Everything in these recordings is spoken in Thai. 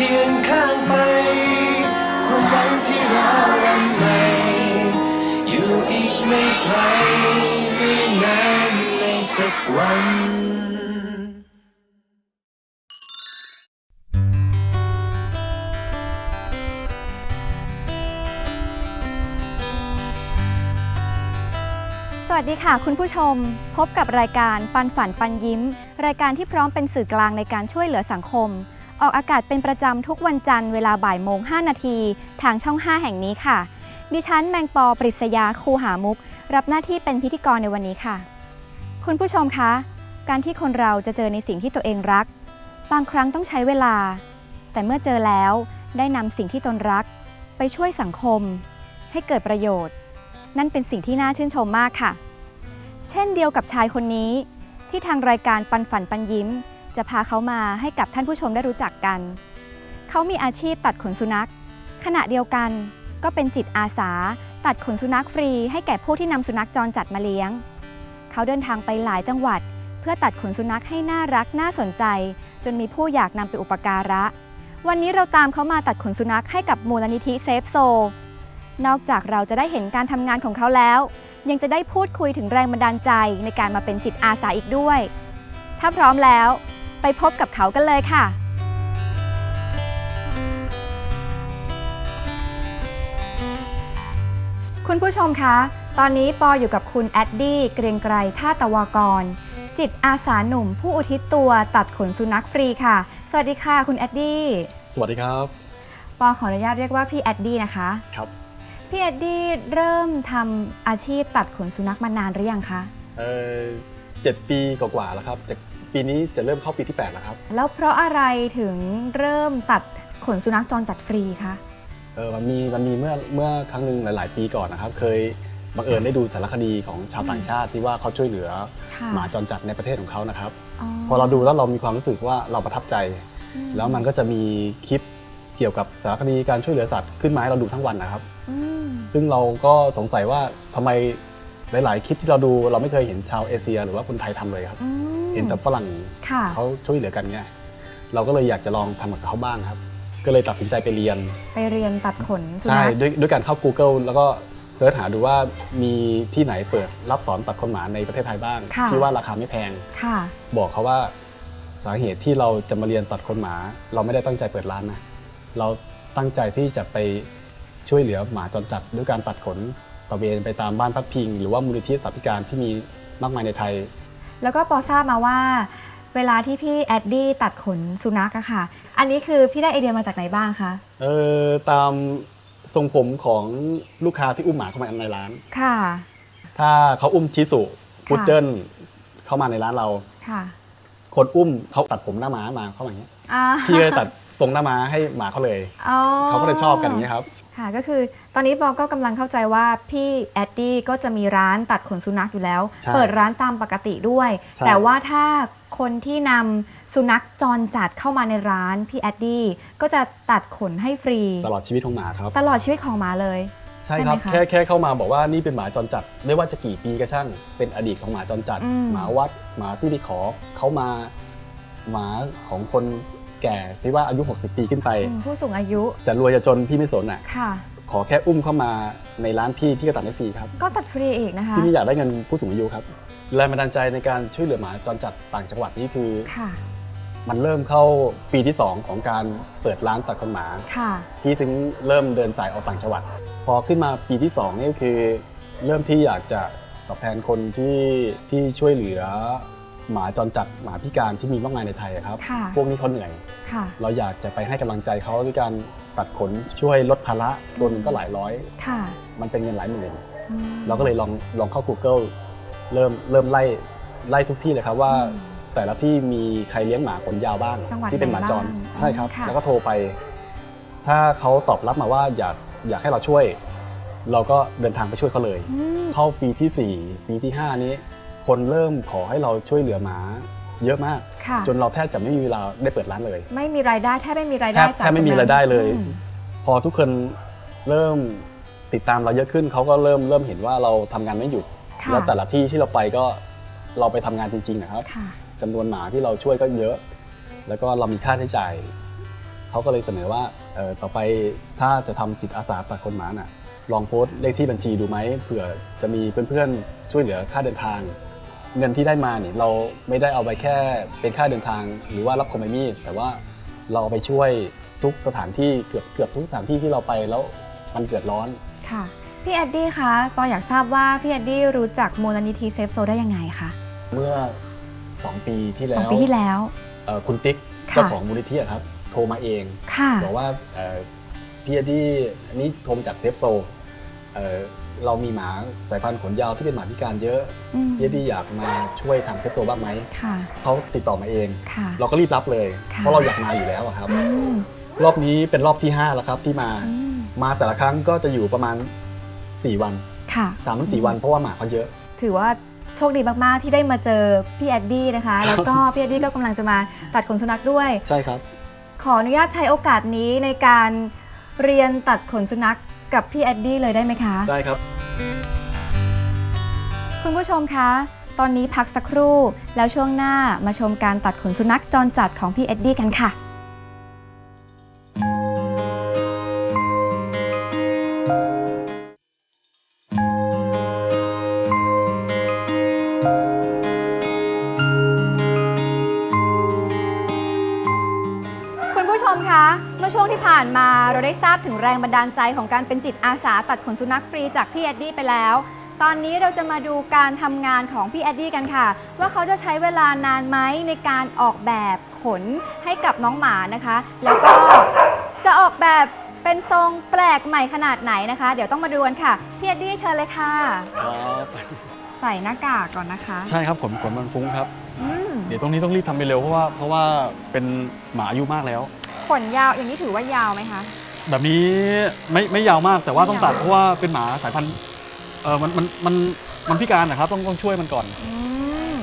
คียงข้างไป ความหวังที่รอวันใหม่อยู่อีกไม่ไกลไม่นานในสักวันสวัสดีค่ะคุณผู้ชม พบกับรายการปันฝันปันยิ้ม รายการที่พร้อมเป็นสื่อกลางในการช่วยเหลือสังคม ออกอากาศเป็นประจำทุกวันจันทร์เวลาบ่ายโมง 5 นาทีทางช่อง 5 แห่งนี้ค่ะ ดิฉันแมงปอปริศยาคูหามุก รับหน้าที่เป็นพิธีกรในวันนี้ค่ะ คุณผู้ชมคะ การที่คนเราจะเจอในสิ่งที่ตัวเองรัก บางครั้งต้องใช้เวลา แต่เมื่อเจอแล้วได้นำสิ่งที่ตนรัก ไปช่วยสังคม ให้เกิดประโยชน์ นั่นเป็นสิ่งที่น่าชื่นชมมากค่ะ เช่นเดียวกับชายคนนี้ ที่ทางรายการปันฝันปันยิ้ม จะพาเขามาให้กับท่านผู้ชมได้รู้จักกัน เขามีอาชีพตัดขนสุนัข ขณะเดียวกันก็เป็นจิตอาสา ตัดขนสุนัขฟรีให้แก่ผู้ที่นำสุนัขจรจัดมาเลี้ยง เขาเดินทางไปหลายจังหวัด เพื่อตัดขนสุนัขให้น่ารักน่าสนใจ จนมีผู้อยากนำไปอุปการะ วันนี้เราตามเขามาตัดขนสุนัขให้กับมูลนิธิเซฟโซ นอกจากเราจะได้เห็นการทำงานของเขาแล้ว ยังจะได้พูดคุยถึงแรงบันดาลใจในการมาเป็นจิตอาสาอีกด้วย ถ้าพร้อมแล้ว ไปพบกับเขากันเลยค่ะ คุณผู้ชมคะ ตอนนี้ปออยู่กับคุณแอดดี้เกรียงไกรท่าตะวากร จิตอาสาหนุ่มผู้อุทิศตัวตัดขนสุนัขฟรีค่ะ สวัสดีค่ะคุณแอดดี้ สวัสดีครับ ปอขออนุญาตเรียกว่าพี่แอดดี้นะคะ ครับพี่แอดดี้เริ่มทำอาชีพตัดขนสุนัขมานานหรือยังคะ เออเจ็ดปีกว่าๆแล้วครับ จาก ปีนี้จะเริ่มเข้าปีที่ 8 แล้วครับ แล้วเพราะอะไรถึงเริ่มตัดขนสุนัขจรจัดฟรีคะ เออมันมีมันมีเมื่อเมื่อครั้งหนึ่งหลาย ๆ ปีก่อนนะครับ เคยบังเอิญได้ดูสารคดีของชาวต่างชาติที่ว่าเขาช่วยเหลือค่ะ หมาจรจัดในประเทศของเขานะครับอ๋อพอเราดูแล้วเรามีความรู้สึกว่าเราประทับใจ อืมแล้วมันก็จะมีคลิปเกี่ยวกับสารคดีการช่วยเหลือสัตว์ขึ้นมาให้เราดูทั้งวันนะครับ อืมซึ่งเราก็สงสัยว่าทำไมหลาย ๆ คลิปที่เราดูเราไม่เคยเห็นชาวเอเชีย หรือว่าคนไทยทำเลยครับ อืม เห็นแต่ฝรั่งค่ะ เขาช่วยเหลือกันไงเราก็เลยอยากจะลองทำกับเขาบ้างครับ ก็เลยตัดสินใจไปเรียน ไปเรียนตัดขนสุใช่นัขด้วยด้วยการเข้า Google แล้วก็เสิร์ชหาดูว่ามีที่ไหนเปิดรับสอนตัดขนหมาในประเทศไทยบ้าง ค่ะ ที่ว่าราคาไม่แพง ค่ะ บอกเขาว่าสาเหตุที่เราจะมาเรียนตัดขนหมา เราไม่ได้ตั้งใจเปิดร้านนะ เราตั้งใจที่จะไปช่วยเหลือหมาจรจัดด้วยการตัดขนตระเวนไปตามบ้านพักพิง หรือว่ามูลนิธิสัตว์พิการที่มีมากมายในไทย แล้วก็ปอทราบมาว่า เวลาที่พี่แอดดี้ตัดขนสุนัขอะค่ะ อันนี้คือพี่ได้ไอเดียมาจากไหนบ้างคะเออตามทรงผมของลูกค้าที่อุ้มหมาเข้ามาในร้าน ค่ะ ถ้าเขาอุ้มชิสุพุดเดิ้ลเข้ามาในร้านเรา ค่ะ คนอุ้มเขาตัดผมหน้าม้ามาเข้ามาอย่างเงี้ยอ่าพี่ก็เลยตัดทรงหน้าม้าให้หมาเขาเลย อ๋อเขาก็เลยชอบกันอย่างเงี้ยครับ ค่ะก็คือตอนนี้ปอก็กำลังเข้าใจว่าพี่แอดดี้ก็จะมีร้านตัดขนสุนัขอยู่แล้ว ใช่เปิดร้านตามปกติด้วย ใช่ แต่ว่าถ้าคนที่นำสุนัขจรจัดเข้ามาในร้านพี่แอดดี้ก็จะตัดขนให้ฟรี ตลอดชีวิตของหมาครับ ตลอดชีวิตของหมาเลย ใช่ครับใช่ไหมคะแค่แค่เข้ามาบอกว่านี่เป็นหมาจรจัดไม่ว่าจะกี่ปีก็ช่างเป็นอดีตของหมาจรจัด อืม หมาวัดหมาที่ไปขอเขามาหมาของคน แก่ที่ว่าอายุ 60 ปีขึ้นไปอืมผู้สูงอายุ จะรวยจะจนพี่ไม่สนอะ ค่ะ ขอแค่อุ้มเข้ามาในร้านพี่พี่ก็ตัดให้ฟรีครับก็ตัดฟรีอีกนะคะ พี่ไม่อยากได้เงินผู้สูงอายุครับแรงบันดาลใจในการช่วยเหลือหมาจรจัดต่างจังหวัดนี่คือ ค่ะ มันเริ่มเข้าปีที่ 2 ของการเปิดร้านตัดขนหมา ค่ะพี่ถึงเริ่มเดินสายออกต่างจังหวัด พอขึ้นมาปีที่2นี่ก็คือ เริ่มที่อยากจะตอบแทนคนที่ที่ช่วยเหลือ หมาจรจัดหมาพิการที่มีมากมายในไทยอะครับ ค่ะ พวกนี้เขาเหนื่อย ค่ะ เราอยากจะไปให้กำลังใจเขาด้วยการตัดขนช่วยลดภาระตัวหนึงก็หลายร้อย ค่ะมันเป็นเงินหลายหมื่นเราก็เลยลองลองเข้า Google เริ่มเริ่มไล่ไล่ทุกที่เลยครับว่าแต่ละที่มีใครเลี้ยงหมาขนยาวบ้างจังหวัดที่เป็นหมาจรไหนบ้างใช่ครับ ค่ะ แล้วก็โทรไป ถ้าเขาตอบรับมาว่าอยากอยากให้เราช่วย เราก็เดินทางไปช่วยเขาเลย อืม เข้าปีที่ 4 ปีที่ 5 นี้ คนเริ่มขอให้เราช่วยเหลือหมาเยอะมาก ค่ะ จนเราแทบจะไม่มีเวลาได้เปิดร้านเลยไม่มีรายได้แทบไม่มีรายแทได้บจากแทบไม่มีตงนั้นรายได้เลย อืมพอทุกคนเริ่มติดตามเราเยอะขึ้นเขาก็เริ่มเริ่มเห็นว่าเราทำงานไม่หยุด ค่ะแล้วแต่ละที่ที่เราไปก็เราไปทำงานจริงๆนะครับค่ะ จำนวนหมาที่เราช่วยก็เยอะ แล้วก็เรามีค่าใช้จ่ายเขาก็เลยเสนอว่าเออต่อไปถ้าจะทำจิตอาสาตัดคนหมาน่ะลองโพสต์เลขที่บัญชีดูไหมเผื่อจะมีเพื่อนๆช่วยเหลือค่าเดินทาง เงินที่ได้มาเนี่ยเราไม่ได้เอาไปแค่เป็นค่าเดินทาง หรือว่ารับคอมมิชมีแต่ว่าเราเอาไปช่วยทุกสถานที่เกือบเกือบทุกสถานที่ที่เราไปแล้วมันเกิดร้อนค่ะพี่แอดดี้คะปออยากทราบว่าพี่แอดดี้รู้จักมูลนิธิเซฟโซได้ยังไงคะเมื่อ 2 ปีที่สแล้องวปีที่แล้วเอ่อคุณติ๊กค่ะ เจ้าของมูลนิธิอะครับโทรมาเองค่ะ บอกว่าเอ่อพี่เอดดี้อันนี้โทรมาจากเซฟโซเอ่อ เรามีหมาสายพันธุ์ขนยาวที่เป็นหมาพิการเยอะอืม พี่เอดดี้อยากมาช่วยทำเซฟโซบ้างไหมค่ะ เขาติดต่อมาเอง ค่ะ เราก็รีบรับเลย ค่ะ เพราะเราอยากมาอยู่แล้วอะครับ อืมรอบนี้เป็นรอบที่5แล้วครับที่มา อืมมาแต่ละครั้งก็จะอยู่ประมาณ 4 วันค่ะ 3ามถึงสวันเพราะว่าหมาเขาเยอะ ถือว่าโชคดีมาก ๆ ที่ได้มาเจอพี่แอดดี้นะคะ แล้วก็พี่แอดดี้ก็กำลังจะมาตัดขนสุนัขด้วย ใช่ครับ ขออนุญาตใช้โอกาสนี้ในการเรียนตัดขนสุนัข กับพี่แอดดี้เลยได้ไหมคะ ได้ครับ คุณผู้ชมคะ ตอนนี้พักสักครู่ แล้วช่วงหน้ามาชมการตัดขนสุนัขจรจัดของพี่เอ็ดดี้กันค่ะาได้ทราบถึงแรงบันดาลใจของการเป็นจิตอาสาตัดขนสุนัขฟรีจากพี่แอดดี้ไปแล้ว ตอนนี้เราจะมาดูการทำงานของพี่แอดดี้กันค่ะ ว่าเขาจะใช้เวลานานไหมในการออกแบบขนให้กับน้องหมานะคะ แล้วก็จะออกแบบเป็นทรงแปลกใหม่ขนาดไหนนะคะ เดี๋ยวต้องมาดูกันค่ะ พี่แอดดี้เชิญเลยค่ะครับใส่หน้ากากก่อนนะคะ ใช่ครับขนขนมันฟุ้งครับ อืมเดี๋ยวตรงนี้ต้องรีบทำไปเร็วเพราะว่าเพราะว่าเป็นหมาอายุมากแล้ว ขนยาวอย่างนี้ถือว่ายาวไหมคะ แบบนี้ไม่ไม่ยาวมากแต่ว่าต้องตัดไม่ยาวเพราะว่าเป็นหมาสายพันธุ์เออมันมันมันมันพิการนะครับต้องต้องช่วยมันก่อน อืม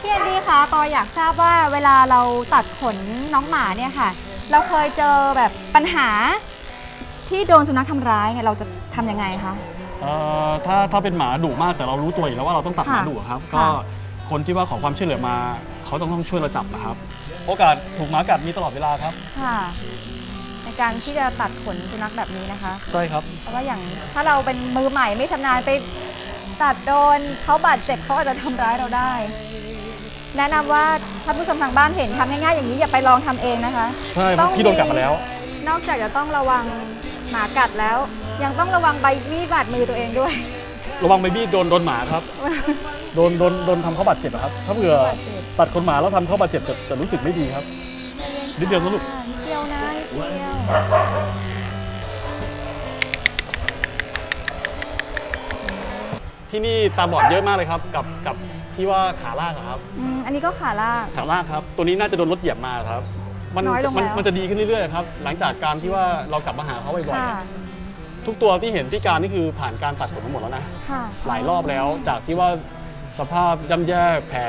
พี่แอนดี้คะปออยากทราบว่าเวลาเราตัดขนน้องหมาเนี่ยค่ะ เราเคยเจอแบบปัญหา ที่โดนสุนัขทำร้ายเนี่ยเราจะทำยังไงคะ เอ่อถ้าถ้าเป็นหมาดุมากแต่เรารู้ตัวอยู่แล้วว่าเราต้องตัดหมาค่ะดุอะครับค่ะก็คนที่ว่าขอความช่วยเหลือมา เขาต้องต้องช่วยเราจับนะครับ โอกาสถูกหมากัดมีตลอดเวลาครับ ค่ะ ในการที่จะตัดขนสุนัขแบบนี้นะคะ ใช่ครับ เพราะว่าอย่างถ้าเราเป็นมือใหม่ไม่ชำนาญไปตัดโดนเขาบาดเจ็บเขาอาจจะทำร้ายเราได้ แนะนำว่าท่านผู้ชมทางบ้านเห็นทำง่ายๆอย่างนี้อย่าไปลองทำเองนะคะใช่ต้องพี่โดนกัดมาแล้ว นอกจากจะต้องระวังหมากัดแล้ว ยังต้องระวังใบมีดบาดมือตัวเองด้วยระวังเบบี้โดนโดนหมาครับ โดนโดนโดนทำเขาบาดเจ็บอะครับ ถ้าเผื่อบาดเจ็บ ตัดคนหมาแล้วทำเขาบาดเจ็บจะจะรู้สึกไม่ดีครับ นิดเดียวนะลูก นิดเดียวนะนิดเดียวที่นี่ตาบอดเยอะมากเลยครับ กับกับที่ว่าขาลากอะครับ อืมอันนี้ก็ขาลาก ขาลากครับ ตัวนี้น่าจะโดนรถเหยียบมาครับ มันน้อยลงมัแล้ว มันจะดีขึ้นเรื่อยๆครับ หลังจากการที่ว่าเรากลับมาหาเขาบ่อยค่ะๆ ทุกตัวที่เห็นพิการนี่คือผ่านการตัดขนทั้งหมดแล้วนะ ค่ะหลายรอบแล้วจากที่ว่าสภาพย่ำแย่แผล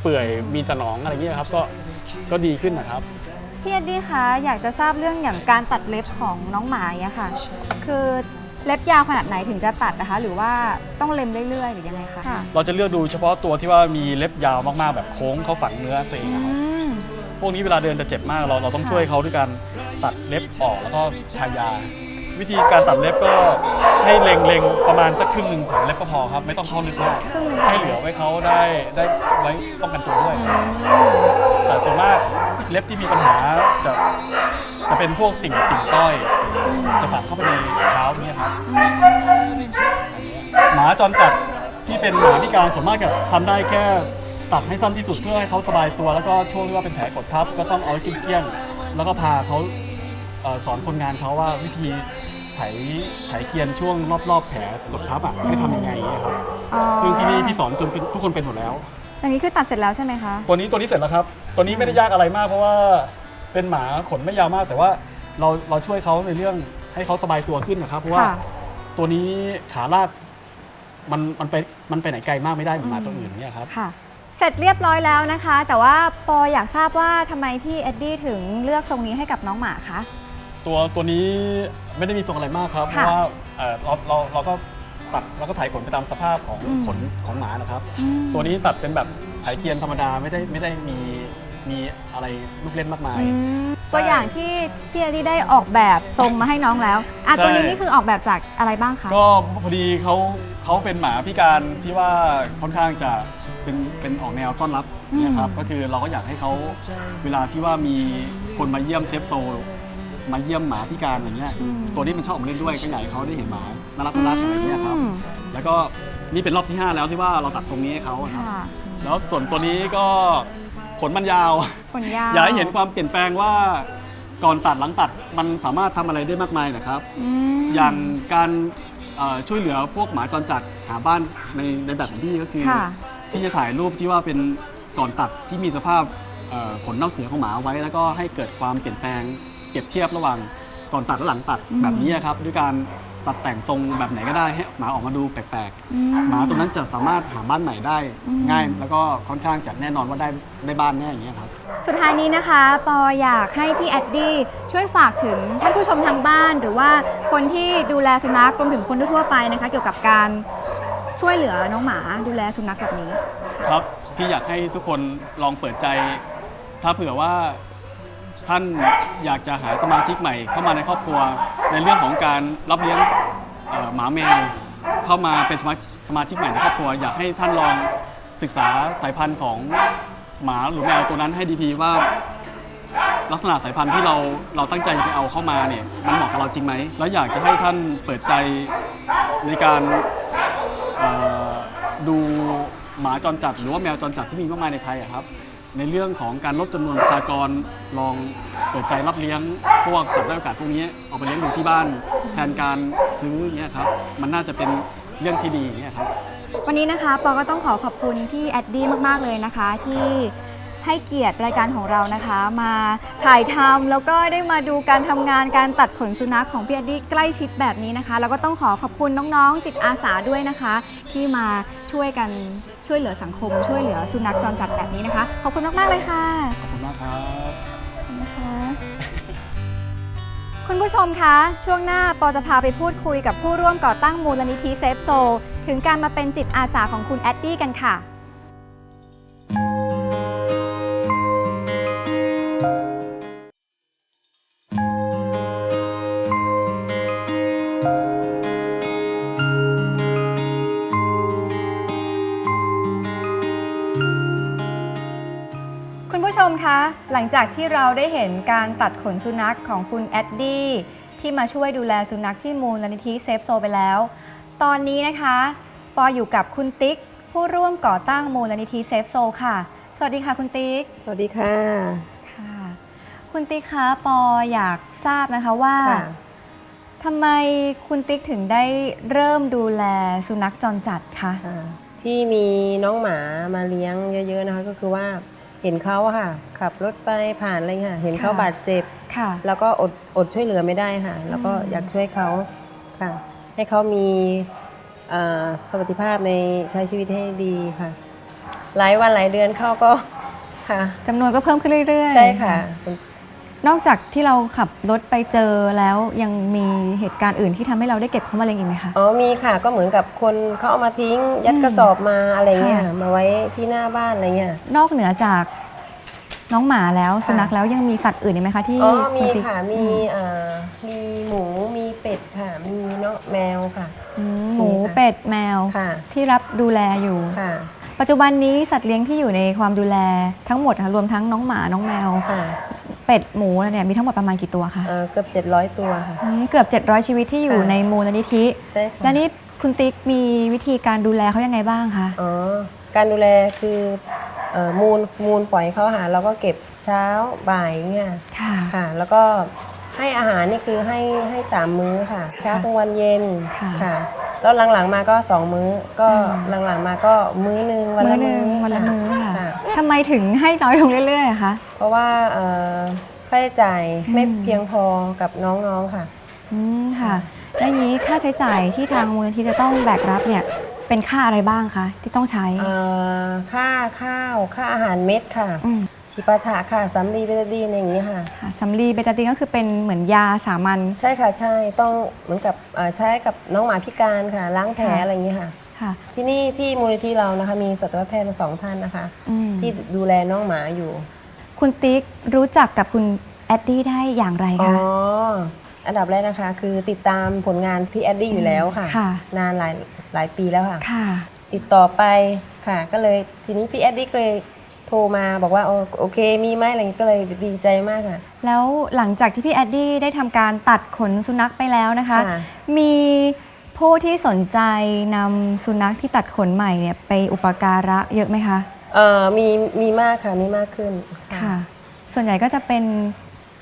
เปื่อยมีตะหนองอะไรเงี้ยครับก็ก็ดีขึ้นนะครับ พี่เอ็ดดี้คะอยากจะทราบเรื่องอย่างการตัดเล็บของน้องหมาเนี่ยค่ะ คือเล็บยาวขนาดไหนถึงจะตัดนะคะ หรือว่าต้องเล็มเรื่อยๆ หรือยังไงคะค่ะเราจะเลือกดูเฉพาะตัวที่ว่ามีเล็บยาวมากๆแบบโค้งเข้าฝังเนื้อตัวเองอืนะครับ มพวกนี้เวลาเดินจะเจ็บมากเราเราต้องค่ะช่วยเขาด้วยการตัดเล็บออกแล้วก็ทายา วิธีการตัดเล็บก็ให้เล็งๆประมาณสักครึ่งหนึ่งของเล็บก็พอครับ ไม่ต้องเข้าลึกมากครึ่งหนึ่งให้เหลือไว้เขาได้ได้ไว้ป้องกันตัวด้วยแต่ส่วนมากเล็บที่มีปัญหาจะจะเป็นพวกติ่งติ่งต้อย จะฝังเข้าไปในเท้าเนี่ยครับหมาจรจัดที่เป็นหมาพิการส่วนมากจะทำได้แค่ตัดให้สั้นที่สุดเพื่อให้เขาสบายตัว แล้วก็ช่วงที่ว่าเป็นแผลกดทับก็ต้องเอาให้สิ้นเกลี้ยง แล้วก็พาเขาเอ่อ สอนคนงานเขาว่าวิธีไถไถเกรียนช่วงรอบๆแผลกดทับอะให้ทำยังไงครับอ๋อซึ่งที่นี่พี่สอนจนเป็นทุกคนเป็นหมดแล้ว อย่างนี้คือตัดเสร็จแล้วใช่ไหมคะ ตัวนี้ตัวนี้เสร็จแล้วครับ ตัวนี้ไม่ได้ยากอะไรมาก เพราะว่าเป็นหมาขนไม่ยาวมาก แต่ว่าเราเราช่วยเขาในเรื่องให้เขาสบายตัวขึ้นนะครับ เพราะว่าค่ะตัวนี้ขาลากมันมันไปมันไปไหนไกลมากไม่ได้เหมือนหมาตัวอื่นเนี่ยครับ ค่ะ เสร็จเรียบร้อยแล้วนะคะ แต่ว่าปออยากทราบว่าทำไมพี่เอ็ดดี้ถึงเลือกทรงนี้ให้กับน้องหมาคะ ตัวตัวนี้ไม่ได้มีทรงอะไรมากครับ เพค่ะราะว่าเอ่อเราเราเราก็ตัดแล้วก็ถ่ายขนไปตามสภาพของอืม ขนของหมานะครับ อืม ตัวนี้ตัดเป็นแบบไถเกรียนธรรมดาไม่ได้ไม่ได้มีมีอะไรลูกเล่นมากมาย อืมใช่ตัวอย่างที่พี่เอ็ดดี้ได้ออกแบบทรงมาให้น้องแล้วอะใช่ ตัวนี้นี่คือออกแบบจากอะไรบ้างคะ ก็พอดีเขาเขาเป็นหมาพิการที่ว่าค่อนข้างจะเป็นเป็นออกแนวต้อนรับเนะครับอืมก็คือเราก็อยากให้เขาเวลาที่ว่ามีคนมาเยี่ยมเซฟโซล มาเยี่ยมหมาพิการอย่างเงี้ย ตัวนี้มันชอบออกมาเล่นด้วยก็อยากให้เขาได้เห็นหมาน่ารักน่ารักอะไรเงี้ยครับอืมแล้วก็นี่เป็นรอบที่ 5 แล้วที่ว่าเราตัดตรงนี้ให้เขาครับ ค่ะแล้วส่วนตัวนี้ก็ขนมันยาว ขนยาวอยากให้เห็นความเปลี่ยนแปลงว่าก่อนตัดหลังตัดมันสามารถทำอะไรได้มากมายนะครับ อืม อย่างการเอ่อช่วยเหลือพวกหมาจรจัดหาบ้านในในแบบของพี่ก็คือ ค่ะ พี่จะถ่ายรูปที่ว่าเป็นก่อนตัดที่มีสภาพเอ่อขนเน่าเสียของหมาเอาไว้ แล้วก็ให้เกิดความเปลี่ยนแปลง เปรียบเทียบระหว่างก่อนตัดและหลังตัดอืมแบบนี้ครับด้วยการตัดแต่งทรงแบบไหนก็ได้ให้หมาออกมาดูแปลกอืๆหมาตัวนั้นจะสามารถหาบ้านใหม่ได้อืมง่าย แล้วก็ค่อนข้างจะแน่นอนว่าได้ได้บ้านแน่อย่างเงี้ยครับ สุดท้ายนี้นะคะ ปออยากให้พี่แอดดี้ช่วยฝากถึงท่านผู้ชมทางบ้าน หรือว่าคนที่ดูแลสุนัขรวมถึงคนทั่วๆไปนะคะ เกี่ยวกับการช่วยเหลือน้องหมาดูแลสุนัขแบบนี้ ครับพี่อยากให้ทุกคนลองเปิดใจ ถ้าเผื่อว่า ท่านอยากจะหาสมาชิกใหม่ เข้ามาในครอบครัวในเรื่องของการรับเลี้ยงหมาแมวเข้ามาเป็นสมาสมาชิกใหม่ในครอบครัว อยากให้ท่านลองศึกษาสายพันธุ์ของหมาหรือแมวตัวนั้นให้ดีๆว่า ลักษณะสายพันธุ์ที่เราเราตั้งใจจะไปเอาเข้ามาเนี่ยมันเหมาะกับเราจริงไหมแล้วอยากจะให้ท่านเปิดใจในการดูหมาจรจัดหรือว่าแมวจรจัดที่มีมากมายในไทยครับ ในเรื่องของการลดจำนวนประชากรลองเปิดใจรับเลี้ยงพวกสัตว์ไร้โอกาสพวกนี้เอาไปเลี้ยงดูที่บ้าน แทนการซื้ออย่างเนี่ยครับมันน่าจะเป็นเรื่องที่ดีอย่างเนี่ยครับวันนี้นะคะปอก็ต้องขอขอบคุณพี่แอดดี้มาก ๆ เลยนะคะ ที่ ให้เกียรติรายการของเรานะคะ มาถ่ายทำแล้วก็ได้มาดูการทำงานการตัดขนสุนัขของพี่อดดี้ใกล้ชิดแบบนี้นะคะ แล้วก็ต้องขอขอบคุณน้องๆ จิตอาสาด้วยนะคะ ที่มาช่วยกันช่วยเหลือสังคม ช่วยเหลือสุนัขจรจัดแบบนี้นะคะ ขอบคุณมากๆเลยค่ะ ขอบคุณมากครับ นะคะคุณผู้ชมคะ ช่วงหน้าปอจะพาไปพูดคุยกับผู้ร่วมก่อตั้งมูลนิธิเซฟโซ ถึงการมาเป็นจิตอาสาของคุณแอดดี้กันค่ะ จากที่เราได้เห็นการตัดขนสุนัขของคุณแอดดี้ที่มาช่วยดูแลสุนัขที่มูลนิธิเซฟโซไปแล้ว ตอนนี้นะคะ ปออยู่กับคุณติ๊ก ผู้ร่วมก่อตั้งมูลนิธิเซฟโซค่ะ สวัสดีค่ะคุณติ๊ก สวัสดีค่ะค่ะ คุณติ๊กคะปออยากทราบนะคะว่าค่ะทำไมคุณติ๊กถึงได้เริ่มดูแลสุนัขจรจัดคะค่ะที่มีน้องหมามาเลี้ยงเยอะ ๆนะคะ ก็คือว่า เห็นเขาอะค่ะขับรถไปผ่านอะไรเงี้ยเห็นเขาค่ะบาดเจ็บ ค่ะ แล้วก็อดอดช่วยเหลือไม่ได้ค่ะ แล้วก็อืมอยากช่วยเขาค่ะ ให้เขามีเอ่อสวัสดิภาพในใช้ชีวิตให้ดีค่ะ หลายวันหลายเดือนเขาก็ค่ะจำนวนก็เพิ่มขึ้นเรื่อยๆ ใช่ค่ะคุณ นอกจากที่เราขับรถไปเจอแล้วยังมีเหตุการณ์อื่นที่ทำให้เราได้เก็บเขามาเลี้ยงอีกไหมคะ อ๋อมีค่ะก็เหมือนกับคนเขาเอามาทิ้ง ยัดกระสอบมาอะไรเงี้ยค่ะ มาไว้ที่หน้าบ้านอะไรเงี้ย นอกเหนือจากน้องหมาแล้วค่ะสุนัขแล้วยังมีสัตว์อื่นอีกไหมคะที่อ๋อมีณติ๊กค่ะมีเอ่อมีหมูมีเป็ดค่ะ มีน้องแมวค่ะ อืมหมูมีค่ะ เป็ดแมว ค่ะที่รับดูแลอยู่ ค่ะปัจจุบันนี้สัตว์เลี้ยงที่อยู่ในความดูแลทั้งหมดค่ะรวมทั้งน้องหมาน้องแมว ค่ะ เป็ดหมูอะไรเนี่ยมีทั้งหมดประมาณกี่ตัวคะเอ่อเกือบ 700 ตัวค่ะ อืมเกือบ 700 ชีวิตที่อยู่ค่ะ ในมูลนิธิ ใช่ค่ะ แล้วนี่คุณติ๊กมีวิธีการดูแลเขายังไงบ้างคะ อ๋อ การดูแลคือเอ่อมูลมูลปล่อยเขาหาเราก็เก็บเช้าบ่ายเงี้ยค่ะ ค่ะ แล้วก็ ให้อาหารนี่คือให้ให้สามมื้อค่ะ เช้าค่ะกลางวันเย็นค่ะ ค่ะ แล้วหลังๆมาก็สองมื้อ ก็อืมหลังๆมาก็มื้อหนึ่งวันมื้อละหนึ่งมื้อวันละค่มื้อค่ะค่ะ ทำไมถึงให้น้อยลงเรื่อยๆอะคะ เพราะว่าเอ่อค่าใช้จ่ายไม่อืม เพียงพอกับน้องๆค่ะ อืมค่ะ แล้วอย่างนี้ค่าใช้จ่ายที่ทางมูลนิธิจะต้องแบกรับเนี่ย เป็นค่าอะไรบ้างคะที่ต้องใช้เอ่อค่าข้าวค่าอาหารเม็ดค่ะอืมชิปาถะค่ะสำลีเบตาดีนอย่างนี้ค่ะ ค่ะสำลีเบตาดีนก็คือเป็นเหมือนยาสามัญ ใช่ค่ะใช่ต้องเหมือนกับเอ่อใช้กับน้องหมาพิการค่ะ ล้างแผลค่ะ อะไรอย่างนี้ค่ะ ค่ะที่นี่ที่มูลนิธิเรานะคะ มีสัตวแพทย์มาสองท่านนะคะ อืมที่ดูแลน้องหมาอยู่คุณติ๊กรู้จักกับคุณแอดดี้ได้อย่างไรอ๋อคะ อันดับแรกนะคะ คือติดตามผลงานพี่แอดดี้อยู่แล้วค่ะ ค่ะ นานหลายหลายปีแล้วค่ะ ค่ะ ติดต่อไปค่ะ ก็เลยทีนี้พี่แอดดี้ก็เลยโทรมาบอกว่าโอโอเคมีไหมอะไรอย่างนี้ก็เลยดีใจมากค่ะ แล้วหลังจากที่พี่แอดดี้ได้ทำการตัดขนสุนัขไปแล้วนะคะ ค่ะ มีผู้ที่สนใจนำสุนัขที่ตัดขนใหม่เนี่ยไปอุปการะเยอะไหมคะ เอ่อมีมีมากค่ะมีมากขึ้น ค่ะ ส่วนใหญ่ก็จะเป็น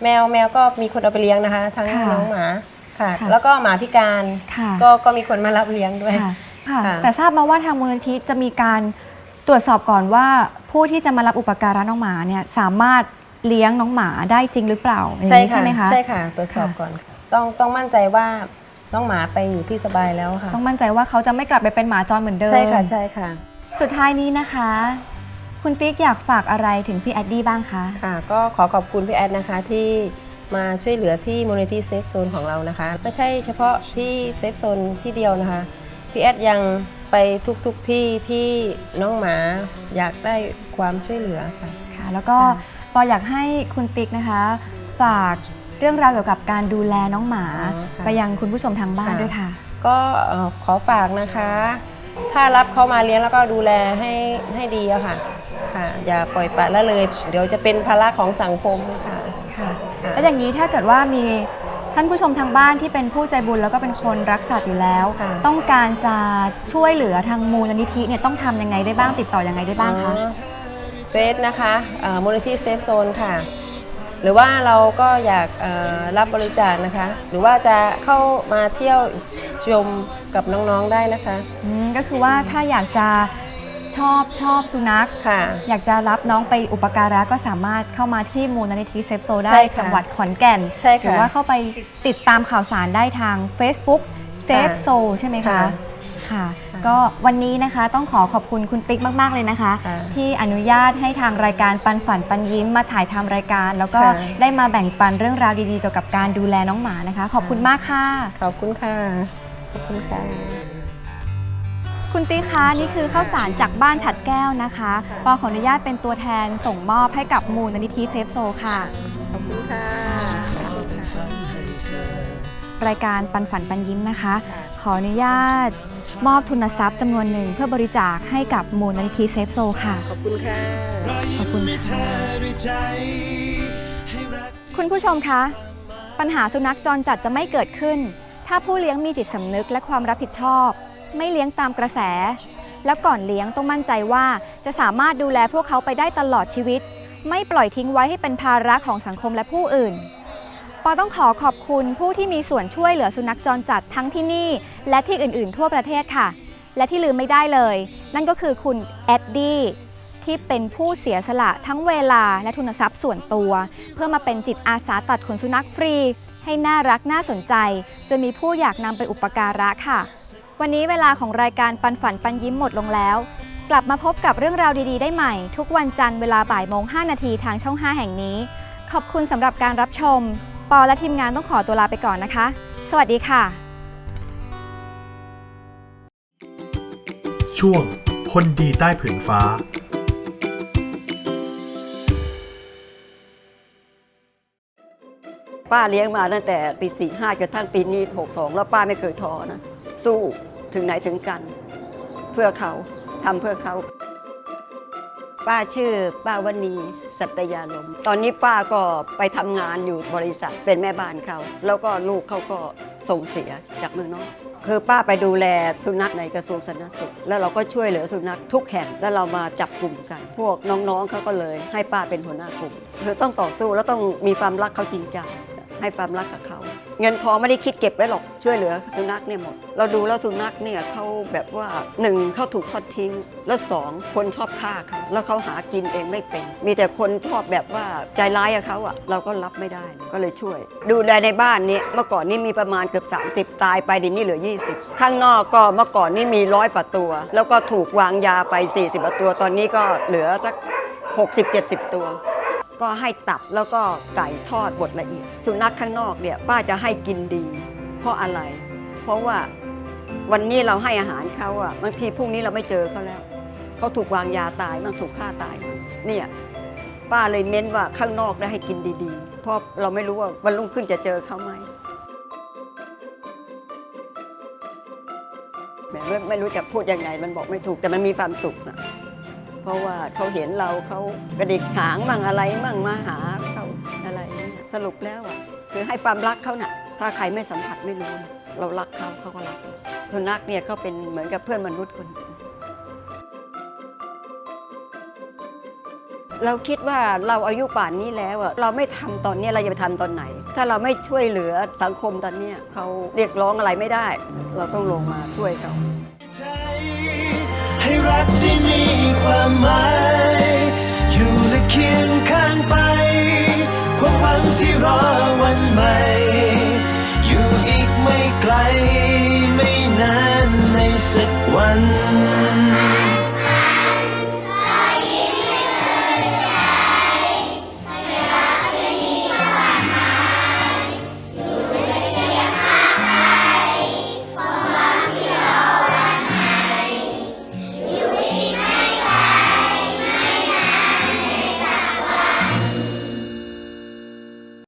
แมวแมวก็มีคนเอาไปเลี้ยงนะคะ ทั้งค่ะน้องหมาค่ะ ค่ะแล้วก็หมาพิการค่ะ ก็ก็มีคนมารับเลี้ยงด้วย ค่ะค่ะค่ะ แต่ทราบมาว่าทางมูลนิธิจะมีการตรวจสอบก่อนว่า ผู้ที่จะมารับอุปการะน้องหมาเนี่ยสามารถเลี้ยงน้องหมาได้จริงหรือเปล่าอย่างใช่นี้ค่ะไหมคะ ใช่ค่ะ ตรวจสอบค่ะ ก่อนค่ะต้องต้องมั่นใจว่าน้องหมาไปอยู่ที่สบายแล้วค่ะต้องมั่นใจว่าเขาจะไม่กลับไปเป็นหมาจรเหมือนเดิม ใช่ค่ะใช่ค่ะ สุดท้ายนี้นะคะ คุณติ๊กอยากฝากอะไรถึงพี่แอดดี้บ้างคะ ค่ะก็ขอขอบคุณพี่แอดนะคะที่มาช่วยเหลือที่มูลนิธิเซฟโซนของเรานะคะ ไม่ใช่เฉพาะที่เซฟโซนที่เดียวนะคะ พี่แอดยังไปทุกๆทที่ที่น้องหมาอยากได้ความช่วยเหลือค่ะ ค่ะ แล้วก็ค่ะปออยากให้คุณติ๊กนะคะ ฝากเรื่องราวเกี่ยวกับการดูแลน้องหมา อ๋อค่ะไปยังคุณผู้ชมทางบ้านค่ะ ด้วยค่ะ ก็เอ่อขอฝากนะคะ ถ้ารับเขามาเลี้ยงแล้วก็ดูแลให้ให้ดีอะค่ะ ค่ะ อย่าปล่อยปละละเลย เดี๋ยวจะเป็นภาระของสังคมค่ะ ค่ะ ค่ะ แล้วอย่างนี้ถ้าเกิดว่ามีท่านผู้ชมทางบ้านที่เป็นผู้ใจบุญแล้วก็เป็นคนรักสัตว์อยู่แล้ว ค่ะ ต้องการจะช่วยเหลือทางมูลนิธิเนี่ยต้องทำยังไงได้บ้างติดต่อยังไงได้บ้างคะอ๋อเฟซนะคะเอ่อมูลนิธิเซฟโซนค่ะ หรือว่าเราก็อยากเอ่อรับบริจาคนะคะ หรือว่าจะเข้ามาเที่ยวชมกับน้องๆได้นะคะอืมก็คือว่าถ้าอยากจะชอบชอบสุนัข ค่ะ อยากจะรับน้องไปอุปการะก็สามารถเข้ามาที่มูลนิธิเซฟโซได้ใช่ค่ะจังหวัดขอนแก่นใช่ค่ะหรือว่าเข้าไปติดตามข่าวสารได้ทาง Facebook เซฟโซใช่ไหมคะ ค่ะ ค่ะค่ะ ก็วันนี้นะคะต้องขอขอบคุณคุณติ๊กมาก ๆ เลยนะคะ ค่ะที่อนุญาตให้ทางรายการปันฝันปันยิ้มมาถ่ายทำรายการ แล้วก็ค่ะ ได้มาแบ่งปันเรื่องราวดีๆเกี่ยวกับการดูแลน้องหมานะคะ ขอบคุณมากค่ะ ขอบคุณค่ะ ขอบคุณค่ะ คุณติ๊กคะนี่คือข้าวสารจากบ้านฉัดแก้วนะคะปอขออนุญาตเป็นตัวแทนส่งมอบให้กับมูลนิธิเซฟโซค่ะ ขอบคุณค่ะ รายการปันฝันปันยิ้มนะคะ ขออนุญาต มอบทุนทรัพย์จำนวนหนึ่งเพื่อบริจาคให้กับมูลนิธิเซฟโซค่ะ ขอบคุณค่ะขอบคุณค่ะด้วยใจให้รักคุณผู้ชมคะ ปัญหาสุนัขจรจัดจะไม่เกิดขึ้น ถ้าผู้เลี้ยงมีจิตสำนึกและความรับผิดชอบ ไม่เลี้ยงตามกระแส แล้วก่อนเลี้ยงต้องมั่นใจว่าจะสามารถดูแลพวกเขาไปได้ตลอดชีวิต ไม่ปล่อยทิ้งไว้ให้เป็นภาระของสังคมและผู้อื่น ปอต้องขอขอบคุณผู้ที่มีส่วนช่วยเหลือสุนัขจรจัดทั้งที่นี่ และที่อื่น ๆ ทั่วประเทศค่ะ และที่ลืมไม่ได้เลย นั่นก็คือคุณแอดดี้ที่เป็นผู้เสียสละทั้งเวลาและทุนทรัพย์ส่วนตัว เพื่อมาเป็นจิตอาสาตัดขนสุนัขฟรี ให้น่ารักน่าสนใจจนมีผู้อยากนำไปอุปการะค่ะ วันนี้เวลาของรายการปันฝันปันยิ้มหมดลงแล้ว กลับมาพบกับเรื่องราวดีๆ ได้ใหม่ ทุกวันจันทร์เวลาบ่ายโมง5นาทีทางช่อง 5 แห่งนี้ ขอบคุณสำหรับการรับชม ปอและทีมงานต้องขอตัวลาไปก่อนนะคะ สวัสดีค่ะ ช่วงคนดีใต้ผืนฟ้าป้าเลี้ยงมาตั้งแต่ปีสี่ห้าจนทั้งปีนี้หกสองแล้วป้าไม่เคยท้อนะ สู้ถึงไหนถึงกัน เพื่อเขาทำเพื่อเขา ป้าชื่อป้าวันีสัตยาลม ตอนนี้ป้าก็ไปทำงานอยู่บริษัทเป็นแม่บ้านเขา แล้วก็ลูกเขาก็ส่งเสียจากเมืองนอก คือป้าไปดูแลสุนัขในกระทรวงสาธารณสุข แล้วเราก็ช่วยเหลือสุนัขทุกแห่ง แล้วเรามาจับกลุ่มกัน พวกน้องๆเขาก็เลยให้ป้าเป็นหัวหน้ากลุ่มคือต้องต่อสู้แล้วต้องมีความรักเขาจริงจัง ให้ความรักกับเขา เงินทองไม่ได้คิดเก็บไว้หรอกช่วยเหลือสุนัขเนี่ยหมด เราดูแล้วสุนัขเนี่ยเขาแบบว่าหนึ่งเขาถูกทอดทิ้ง แล้วสองคนชอบฆ่าเขาแล้วเขาหากินเองไม่เป็น มีแต่คนชอบแบบว่าใจร้ายกับเขาอะเราก็รับไม่ได้ก็เลยช่วย ดูแลในบ้านนี้เมื่อก่อนนี่มีประมาณเกือบ 30 ตายไปเดี๋ยวนี้เหลือ 20 ข้างนอกก็เมื่อก่อนนี่มีร้อยฝาตัว แล้วก็ถูกวางยาไป 40กว่าตัว ตอนนี้ก็เหลือสัก60-70 ตัว ก็ให้ตับแล้วก็ไก่ทอดบดละเอียด สุนัขข้างนอกเนี่ยป้าจะให้กินดี เพราะอะไร เพราะว่าวันนี้เราให้อาหารเขาอะบางทีพรุ่งนี้เราไม่เจอเขาแล้วเขาถูกวางยาตายบ้างถูกฆ่าตาย เนี่ยป้าเลยเน้นว่าข้างนอกได้ให้กินดีๆ เพราะเราไม่รู้ว่าวันรุ่งขึ้นจะเจอเขาไหมแมไม่ไม่รู้จะพูดยังไงมันบอกไม่ถูกแต่มันมีความสุขอะ เพราะว่าเขาเห็นเราเขากระดิกหางมั่งอะไรมั่งมาหาเขาอะไรสรุปแล้วอะคือให้ความรักเขาน่ะ ถ้าใครไม่สัมผัสไม่รู้ เรารักเขาเขาก็รักสุนัขเนี่ยเขาเป็นเหมือนกับเพื่อนมนุษย์คนหนึ่งเราคิดว่าเราอายุป่านนี้แล้วอะเราไม่ทำตอนนี้เราจะไปทำตอนไหน ถ้าเราไม่ช่วยเหลือสังคมตอนนี้เขาเรียกร้องอะไรไม่ได้ เราต้องลงมาช่วยเขา ให้รักที่มีความหมาย อยู่และเคียงข้างไป ความหวังที่รอวันใหม่ อยู่อีกไม่ไกล ไม่นานในสักวัน